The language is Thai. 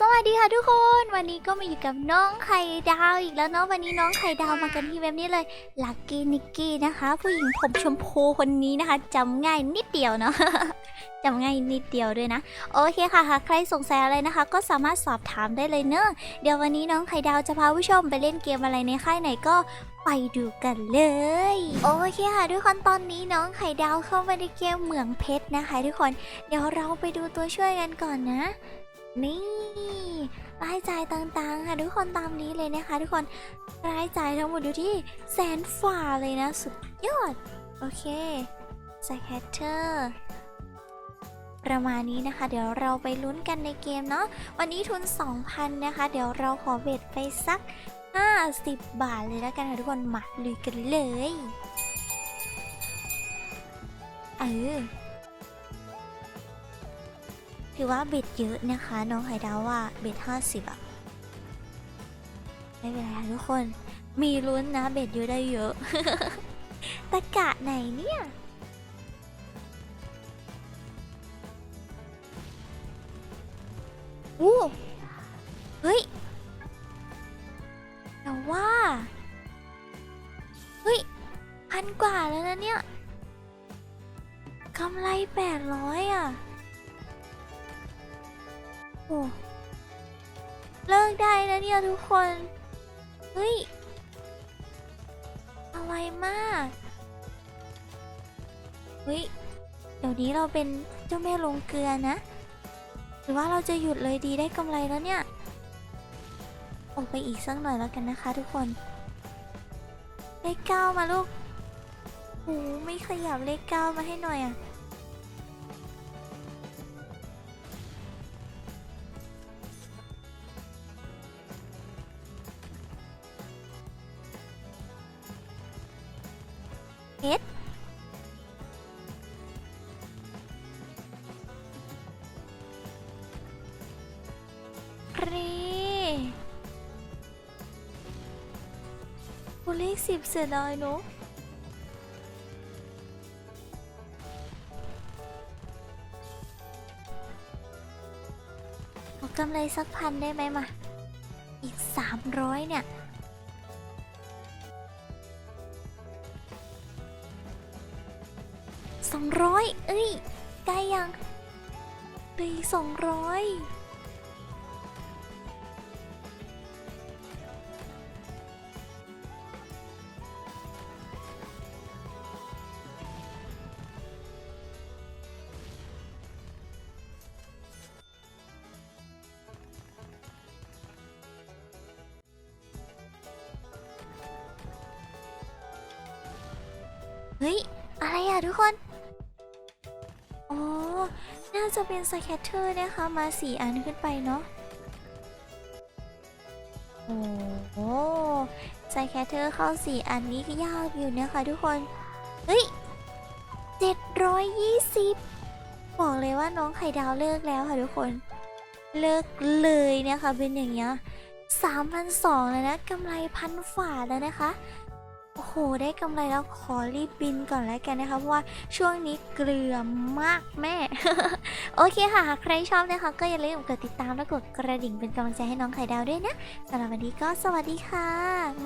สวัสดีค่ะทุกคนวันนี้ก็มาอยู่กับน้องไข่ดาวอีกแล้วเนาะวันนี้น้องไข่ดาวมากันที่เว็บนี้เลยลักกี้นิกกี้นะคะ ผู้หญิงผมชมพูคนนี้นะคะจำง่ายนิดเดียวเนาะจำง่ายนิดเดียวด้วยนะ โอเคค่ะหากใครสงสัยอะไรนะคะ ก็สามารถสอบถามได้เลยเนอะเดี๋ยววันนี้น้องไข่ดาวจะพาผู้ชมไปเล่นเกมอะไรในค่ายไหนก็ไปดูกันเลย โอเคค่ะทุกคนตอนนี้น้องไข่ดาวเข้ามาในเกมเหมืองเพชรนะคะ ทุกคนเดี๋ยวเราไปดูตัวช่วยกันก่อนนะ นี่รายจ่ายต่างๆค่ะทุกคนตามนี้เลยนะคะ ทุกคนรายจ่ายทั้งหมดอยู่ที่แสนฝ่าเลยนะ สุดยอด โอเคสแคตเตอร์ประมาณนี้นะคะ เดี๋ยวเราไปลุ้นกันในเกมเนาะวันนี้ทุน 2,000 นะคะ เดี๋ยวเราขอเบ็ดไปสัก 50 บาทเลยแล้วกันค่ะทุกคนมาลุยกันเลยเออ ถือว่าเบ็ดเยอะนะคะ น้องไข่ดาวว่าเบ็ดห้าสิบอะไม่เป็นไรทุกคน มีลุ้นนะเบ็ดเยอะได้เยอะ ตะกะไหนเนี่ยอู้เฮ้ยแต่ว่า เฮ้ย พันกว่าแล้วนะเนี่ยกำไรแปดร้อยอะ อ้เลิกได้นะเนี่ยทุกคน เฮ้ย อะไรมาก เฮ้ย เดี๋ยวนี้เราเป็นเจ้าแม่ลงเกลือนะ หรือว่าเราจะหยุดเลยดีได้กำไรแล้วเนี่ย ออกไปอีกสักหน่อยแล้วกันนะคะทุกคน เลขเก้ามาลูกโอ้ไม่ขยับเลขเก้ามาให้หน่อยอะ เอ็ดเรโอเลขสิบเสียดายเนอะเอกำไรสักพันได้ไหมมา อีกสามร้อยเนี่ย สองร้อยเอ้ยใกล้ยังเหลืออีกสองร้อยเฮ้ย อะไรอะทุกคน อ๋อ น่าจะเป็นสแคตเตอร์นะคะ มาสี่อันขึ้นไปเนาะ โอ้โหสแคตเตอร์เข้าสี่อันนี้ก็ยากอยู่นะคะทุกคน เฮ้ยเจ็ดร้อยยี่สิบบอกเลยว่าน้องไข่ดาวเลิกแล้วค่ะทุกคน เลิกเลยนะคะเป็นอย่างเงี้ยสามพันสองแล้วนะกำไรพันฝ่าแล้วนะคะ หได้กำไรแล้วขอรีบบินก่อนแล้วกันนะคะเพราะว่าช่วงนี้เกลือมากแม่ โอเคค่ะหากใครชอบนะคะ ก็อย่าลืมกดติดตามและกดกระดิ่งเป็นกำลังใจให้น้องไข่ดาวด้วยนะสำหรับวันนี้ก็สวัสดีค่ะ